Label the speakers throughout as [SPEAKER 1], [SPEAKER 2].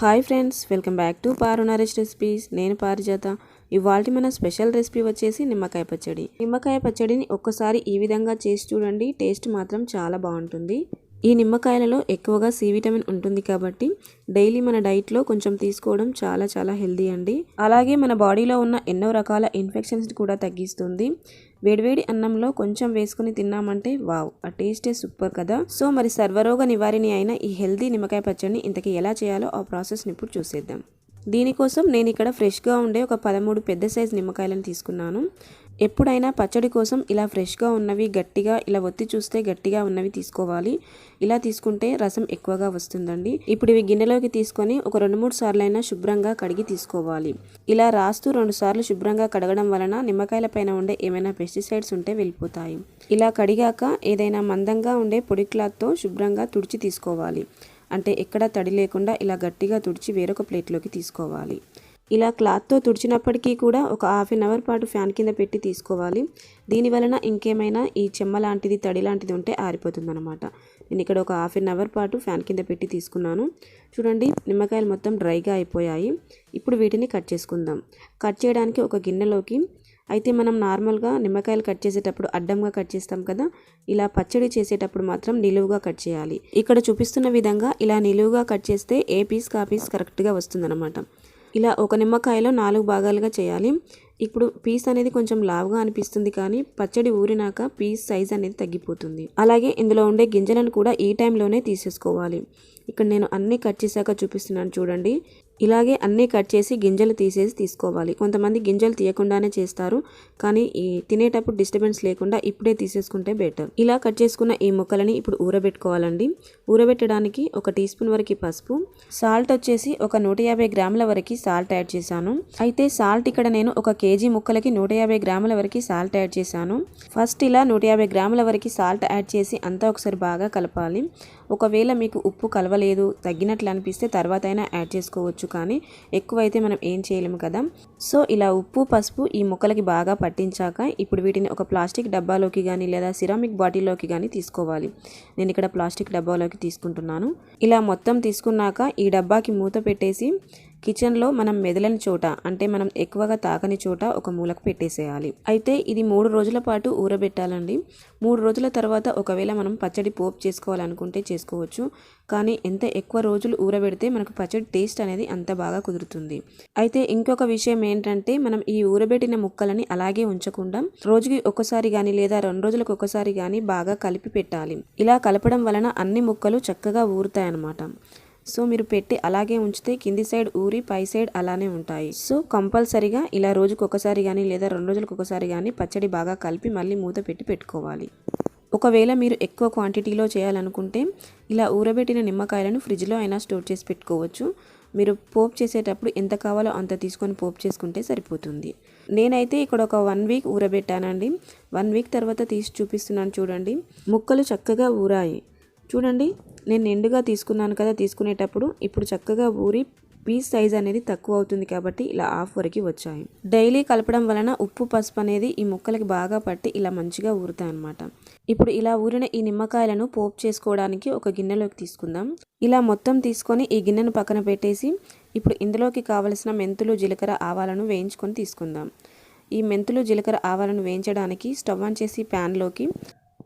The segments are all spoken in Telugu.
[SPEAKER 1] Hi friends welcome back to Paru Naresh recipes. నేను పారిజాత. ఇవాళ మన స్పెషల్ రెసిపీ వచ్చేసి నిమ్మకాయ పచ్చడి. నిమ్మకాయ పచ్చడిని ఒక్కసారి ఈ విధంగా చేసి చూడండి టేస్ట్ మాత్రం చాలా బాగుంటుంది. ఈ నిమ్మకాయలలో ఎక్కువగా సి విటమిన్ ఉంటుంది కాబట్టి డైలీ మన డైట్లో కొంచెం తీసుకోవడం చాలా చాలా హెల్దీ అండి. అలాగే మన బాడీలో ఉన్న ఎన్నో రకాల ఇన్ఫెక్షన్స్ కూడా తగ్గిస్తుంది. వేడివేడి అన్నంలో కొంచెం వేసుకుని తిన్నామంటే వావ్ ఆ టేస్టే సూపర్ కదా. సో మరి సర్వరోగ నివారిణి అయిన ఈ హెల్దీ నిమ్మకాయ పచ్చడిని ఇంతకీ ఎలా చేయాలో ఆ ప్రాసెస్ని ఇప్పుడు చూసేద్దాం. దీనికోసం నేను ఇక్కడ ఫ్రెష్గా ఉండే ఒక పదమూడు పెద్ద సైజు నిమ్మకాయలను తీసుకున్నాను. ఎప్పుడైనా పచ్చడి కోసం ఇలా ఫ్రెష్గా ఉన్నవి గట్టిగా ఇలా ఒత్తి చూస్తే గట్టిగా ఉన్నవి తీసుకోవాలి. ఇలా తీసుకుంటే రసం ఎక్కువగా వస్తుందండి. ఇప్పుడు ఇవి గిన్నెలోకి తీసుకొని ఒక రెండు మూడు సార్లైనా శుభ్రంగా కడిగి తీసుకోవాలి. ఇలా రాస్తూ రెండు సార్లు శుభ్రంగా కడగడం వలన నిమ్మకాయల పైన ఉండే ఏమైనా పెస్టిసైడ్స్ ఉంటే వెళ్ళిపోతాయి. ఇలా కడిగాక ఏదైనా మందంగా ఉండే పొడి క్లాత్తో శుభ్రంగా తుడిచి తీసుకోవాలి. అంటే ఎక్కడ తడి లేకుండా ఇలా గట్టిగా తుడిచి వేరొక ప్లేట్లోకి తీసుకోవాలి. ఇలా క్లాత్తో తుడిచినప్పటికీ కూడా ఒక హాఫ్ అన్ అవర్ పాటు ఫ్యాన్ కింద పెట్టి తీసుకోవాలి. దీని వలన ఇంకేమైనా ఈ చెమ్మ లాంటిది తడి లాంటిది ఉంటే ఆరిపోతుంది అనమాట నేను ఇక్కడ ఒక హాఫ్ అన్ అవర్ పాటు ఫ్యాన్ కింద పెట్టి తీసుకున్నాను. చూడండి నిమ్మకాయలు మొత్తం డ్రైగా అయిపోయాయి. ఇప్పుడు వీటిని కట్ చేసుకుందాం. కట్ చేయడానికి ఒక గిన్నెలోకి అయితే మనం నార్మల్గా నిమ్మకాయలు కట్ చేసేటప్పుడు అడ్డంగా కట్ చేస్తాం కదా ఇలా పచ్చడి చేసేటప్పుడు మాత్రం నిలువుగా కట్ చేయాలి. ఇక్కడ చూపిస్తున్న విధంగా ఇలా నిలువుగా కట్ చేస్తే ఏ పీస్ కా పీస్ కరెక్ట్గా వస్తుందన్నమాట. ఇలా ఒక నిమ్మకాయలో నాలుగు భాగాలుగా చేయాలి. ఇప్పుడు పీస్ అనేది కొంచెం లావుగా అనిపిస్తుంది కానీ పచ్చడి ఊరినాక పీస్ సైజ్ అనేది తగ్గిపోతుంది. అలాగే ఇందులో ఉండే గింజలను కూడా ఈ టైంలోనే తీసేసుకోవాలి. ఇక్కడ నేను అన్నీ కట్ చేశాక చూపిస్తున్నాను చూడండి. ఇలాగే అన్నీ కట్ చేసి గింజలు తీసేసి తీసుకోవాలి. కొంతమంది గింజలు తీయకుండానే చేస్తారు. కానీ ఈ తినేటప్పుడు డిస్టర్బెన్స్ లేకుండా ఇప్పుడే తీసేసుకుంటే బెటర్. ఇలా కట్ చేసుకున్న ఈ ముక్కలని ఇప్పుడు ఊరబెట్టుకోవాలండి. ఊరబెట్టడానికి ఒక టీ స్పూన్ వరకు పసుపు సాల్ట్ వచ్చేసి ఒక నూట యాభై గ్రాముల వరకు సాల్ట్ యాడ్ చేశాను. అయితే సాల్ట్ ఇక్కడ నేను ఒక కేజీ ముక్కలకి నూట యాభై గ్రాముల వరకు సాల్ట్ యాడ్ చేశాను. ఫస్ట్ ఇలా నూట యాభై గ్రాముల వరకు సాల్ట్ యాడ్ చేసి అంతా ఒకసారి బాగా కలపాలి. ఒకవేళ మీకు ఉప్పు కలవలేదు తగ్గినట్లు అనిపిస్తే తర్వాత అయినా యాడ్ చేసుకోవచ్చు కానీ ఎక్కువైతే మనం ఏం చేయలేము కదా. సో ఇలా ఉప్పు పసుపు ఈ ముక్కలకి బాగా పట్టించాక ఇప్పుడు వీటిని ఒక ప్లాస్టిక్ డబ్బాలోకి కానీ లేదా సిరామిక్ బాటిల్లోకి కానీ తీసుకోవాలి. నేను ఇక్కడ ప్లాస్టిక్ డబ్బాలోకి తీసుకుంటున్నాను. ఇలా మొత్తం తీసుకున్నాక ఈ డబ్బాకి మూత పెట్టేసి కిచెన్లో మనం మెదలని చోట అంటే మనం ఎక్కువగా తాకని చోట ఒక మూలకు పెట్టేసేయాలి. అయితే ఇది మూడు రోజుల పాటు ఊరబెట్టాలండి. మూడు రోజుల తర్వాత ఒకవేళ మనం పచ్చడి పోపు చేసుకోవాలనుకుంటే చేసుకోవచ్చు. కానీ ఎంత ఎక్కువ రోజులు ఊరబెడితే మనకు పచ్చడి టేస్ట్ అనేది అంత బాగా కుదురుతుంది. అయితే ఇంకొక విషయం ఏంటంటే మనం ఈ ఊరబెట్టిన ముక్కలని అలాగే ఉంచకుండా రోజుకి ఒకసారి కానీ లేదా రెండు రోజులకు ఒకసారి కానీ బాగా కలిపి పెట్టాలి. ఇలా కలపడం వలన అన్ని ముక్కలు చక్కగా ఊరుతాయి అన్నమాట సో మీరు పెట్టి అలాగే ఉంచితే కింది సైడ్ ఊరి పై సైడ్ అలానే ఉంటాయి. సో కంపల్సరిగా ఇలా రోజుకు ఒకసారి కానీ లేదా రెండు రోజులకు ఒకసారి కానీ పచ్చడి బాగా కలిపి మళ్ళీ మూత పెట్టి పెట్టుకోవాలి. ఒకవేళ మీరు ఎక్కువ క్వాంటిటీలో చేయాలనుకుంటే ఇలా ఊరబెట్టిన నిమ్మకాయలను ఫ్రిడ్జ్లో అయినా స్టోర్ చేసి పెట్టుకోవచ్చు. మీరు పోపు చేసేటప్పుడు ఎంత కావాలో అంత తీసుకొని పోపు చేసుకుంటే సరిపోతుంది. నేనైతే ఇక్కడ ఒక వన్ వీక్ ఊరబెట్టానండి. వన్ వీక్ తర్వాత తీసి చూపిస్తున్నాను చూడండి. ముక్కలు చక్కగా ఊరాయి. చూడండి నేను నిండుగా తీసుకున్నాను కదా తీసుకునేటప్పుడు ఇప్పుడు చక్కగా ఊరి పీస్ సైజ్ అనేది తక్కువ అవుతుంది కాబట్టి ఇలా హాఫ్ వరకు వచ్చాయి. డైలీ కలపడం వలన ఉప్పు పసుపు అనేది ఈ ముక్కలకి బాగా పట్టి ఇలా మంచిగా ఊరుతాయి అనమాట ఇప్పుడు ఇలా ఊరిన ఈ నిమ్మకాయలను పోపు చేసుకోవడానికి ఒక గిన్నెలోకి తీసుకుందాం. ఇలా మొత్తం తీసుకొని ఈ గిన్నెను పక్కన పెట్టేసి ఇప్పుడు ఇందులోకి కావలసిన మెంతులు జీలకర్ర ఆవాలను వేయించుకొని తీసుకుందాం. ఈ మెంతులు జీలకర్ర ఆవాలను వేయించడానికి స్టవ్ ఆన్ చేసి ప్యాన్లోకి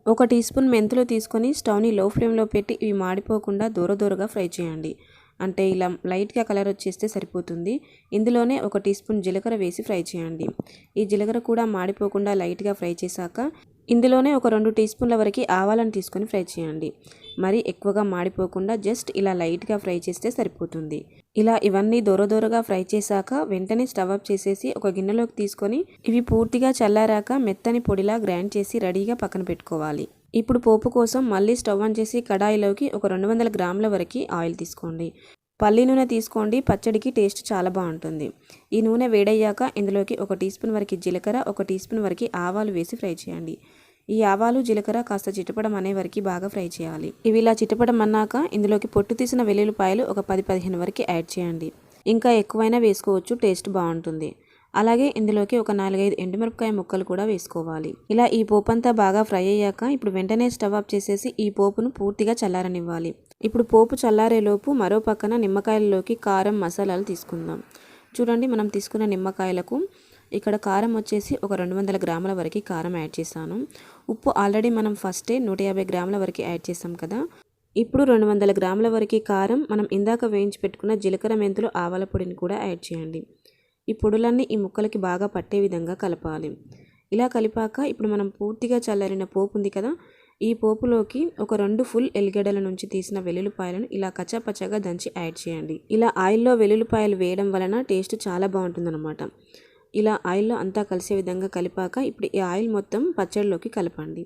[SPEAKER 1] ఒక టీ స్పూన్ మెంతులు తీసుకొని స్టవ్ని లో ఫ్లేమ్లో పెట్టి ఇవి మాడిపోకుండా దూర దూరగా ఫ్రై చేయండి. అంటే ఇలా లైట్గా కలర్ వచ్చేస్తే సరిపోతుంది. ఇందులోనే ఒక టీ స్పూన్ జీలకర్ర వేసి ఫ్రై చేయండి. ఈ జీలకర్ర కూడా మాడిపోకుండా లైట్గా ఫ్రై చేశాక ఇందులోనే ఒక రెండు టీ స్పూన్ల వరకు ఆవాలను తీసుకొని ఫ్రై చేయండి. మరి ఎక్కువగా మాడిపోకుండా జస్ట్ ఇలా లైట్గా ఫ్రై చేస్తే సరిపోతుంది. ఇలా ఇవన్నీ దూర దూరగా ఫ్రై చేశాక వెంటనే స్టవ్ అప్ చేసేసి ఒక గిన్నెలోకి తీసుకొని ఇవి పూర్తిగా చల్లారాక మెత్తని పొడిలా గ్రైండ్ చేసి రెడీగా పక్కన పెట్టుకోవాలి. ఇప్పుడు పోపు కోసం మళ్ళీ స్టవ్ ఆన్ చేసి కడాయిలోకి ఒక రెండు వందల గ్రాముల వరకు ఆయిల్ తీసుకోండి. పల్లి నూనె తీసుకోండి. పచ్చడికి టేస్ట్ చాలా బాగుంటుంది. ఈ నూనె వేడయ్యాక ఇందులోకి ఒక టీ స్పూన్ వరకు జీలకర్ర ఒక టీ స్పూన్ వరకు ఆవాలు వేసి ఫ్రై చేయండి. ఈ ఆవాలు జీలకర్ర కాస్త చిటపడం అనే వరకు బాగా ఫ్రై చేయాలి. ఇవి ఇలా చిటపడం అన్నాక ఇందులోకి పొట్టు తీసిన వెల్లుల్లిపాయలు ఒక పది పదిహేను వరకు యాడ్ చేయండి. ఇంకా ఎక్కువైనా వేసుకోవచ్చు టేస్ట్ బాగుంటుంది. అలాగే ఇందులోకి ఒక నాలుగైదు ఎండుమిరపకాయ ముక్కలు కూడా వేసుకోవాలి. ఇలా ఈ పోపు అంతా బాగా ఫ్రై అయ్యాక ఇప్పుడు వెంటనే స్టవ్ ఆఫ్ చేసేసి ఈ పోపును పూర్తిగా చల్లారనివ్వాలి. ఇప్పుడు పోపు చల్లారేలోపు మరో పక్కన నిమ్మకాయలలోకి కారం మసాలాలు తీసుకుందాం. చూడండి మనం తీసుకున్న నిమ్మకాయలకు ఇక్కడ కారం వచ్చేసి ఒక రెండు వందల గ్రాముల వరకు కారం యాడ్ చేశాను. ఉప్పు ఆల్రెడీ మనం ఫస్టే నూట యాభై గ్రాముల వరకు యాడ్ చేసాం కదా. ఇప్పుడు రెండు వందల గ్రాముల వరకు కారం మనం ఇందాక వేయించి పెట్టుకున్న జీలకర్ర మెంతులు ఆవాల పొడిని కూడా యాడ్ చేయండి. ఈ పొడులన్నీ ఈ ముక్కలకి బాగా పట్టే విధంగా కలపాలి. ఇలా కలిపాక ఇప్పుడు మనం పూర్తిగా చల్లారిన పోపు ఉంది కదా ఈ పోపులోకి ఒక రెండు ఫుల్ ఎల్లిగడ్డల నుంచి తీసిన వెల్లుల్లిపాయలను ఇలా కచ్చాపచ్చగా దంచి యాడ్ చేయండి. ఇలా ఆయిల్లో వెల్లుల్లిపాయలు వేయడం వలన టేస్ట్ చాలా బాగుంటుందన్నమాట. ఇలా ఆయిల్లో అంతా కలిసే విధంగా కలిపాక ఇప్పుడు ఈ ఆయిల్ మొత్తం పచ్చడిలోకి కలపండి.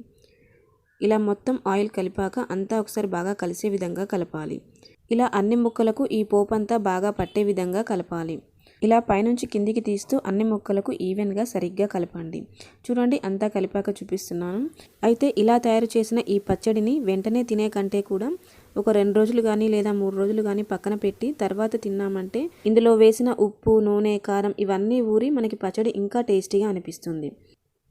[SPEAKER 1] ఇలా మొత్తం ఆయిల్ కలిపాక అంతా ఒకసారి బాగా కలిసే విధంగా కలపాలి. ఇలా అన్ని ముక్కలకు ఈ పోపు అంతా బాగా పట్టే విధంగా కలపాలి. ఇలా పైనుంచి కిందికి తీస్తూ అన్ని ముక్కలకు ఈవెన్గా సరిగ్గా కలపండి. చూడండి అంతా కలిపాక చూపిస్తున్నాను. అయితే ఇలా తయారు చేసిన ఈ పచ్చడిని వెంటనే తినే కంటే కూడా ఒక రెండు రోజులు కానీ లేదా మూడు రోజులు కానీ పక్కన పెట్టి తర్వాత తిన్నామంటే ఇందులో వేసిన ఉప్పు నూనె కారం ఇవన్నీ ఊరి మనకి పచ్చడి ఇంకా టేస్టీగా అనిపిస్తుంది.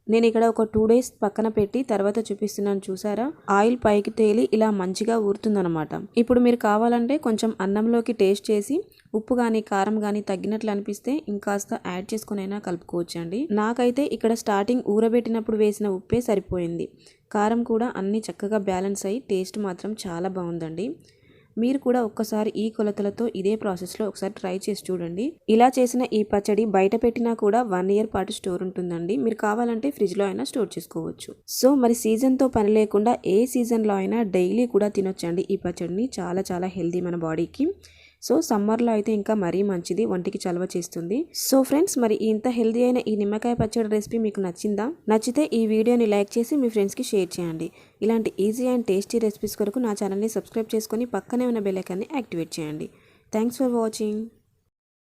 [SPEAKER 1] నేను ఇక్కడ ఒక టూ డేస్ పక్కన పెట్టి తర్వాత చూపిస్తున్నాను చూసారా? ఆయిల్ పైకి తేలి ఇలా మంచిగా ఊరుతుందనమాట ఇప్పుడు మీరు కావాలంటే కొంచెం అన్నంలోకి టేస్ట్ చేసి ఉప్పు కానీ కారం కానీ తగ్గినట్లు అనిపిస్తే ఇంకాస్త యాడ్ చేసుకునైనా కలుపుకోవచ్చండి. నాకైతే ఇక్కడ స్టార్టింగ్ ఊరబెట్టినప్పుడు వేసిన ఉప్పే సరిపోయింది. కారం కూడా అన్నీ చక్కగా బ్యాలెన్స్ అయ్యి టేస్ట్ మాత్రం చాలా బాగుందండి. మీరు కూడా ఒక్కసారి ఈ కొలతలతో ఇదే ప్రాసెస్లో ఒకసారి ట్రై చేసి చూడండి. ఇలా చేసిన ఈ పచ్చడి బయట పెట్టినా కూడా వన్ ఇయర్ పాటు స్టోర్ ఉంటుందండి. మీరు కావాలంటే ఫ్రిడ్జ్లో అయినా స్టోర్ చేసుకోవచ్చు. సో మరి సీజన్తో పని లేకుండా ఏ సీజన్లో అయినా డైలీ కూడా తినొచ్చండి ఈ పచ్చడిని. చాలా చాలా హెల్దీ మన బాడీకి. సో సమ్మర్లో అయితే ఇంకా మరీ మంచిది ఒంటికి చలవ చేస్తుంది. సో ఫ్రెండ్స్ మరి ఇంత హెల్దీ అయిన ఈ నిమ్మకాయ పచ్చడి రెసిపీ మీకు నచ్చిందా? నచ్చితే ఈ వీడియోని లైక్ చేసి మీ ఫ్రెండ్స్కి షేర్ చేయండి. ఇలాంటి ఈజీ అండ్ టేస్టీ రెసిపీస్ కొరకు నా ఛానల్ని సబ్స్క్రైబ్ చేసుకొని పక్కనే ఉన్న బెల్లైకాన్ని యాక్టివేట్ చేయండి. Thanks for watching.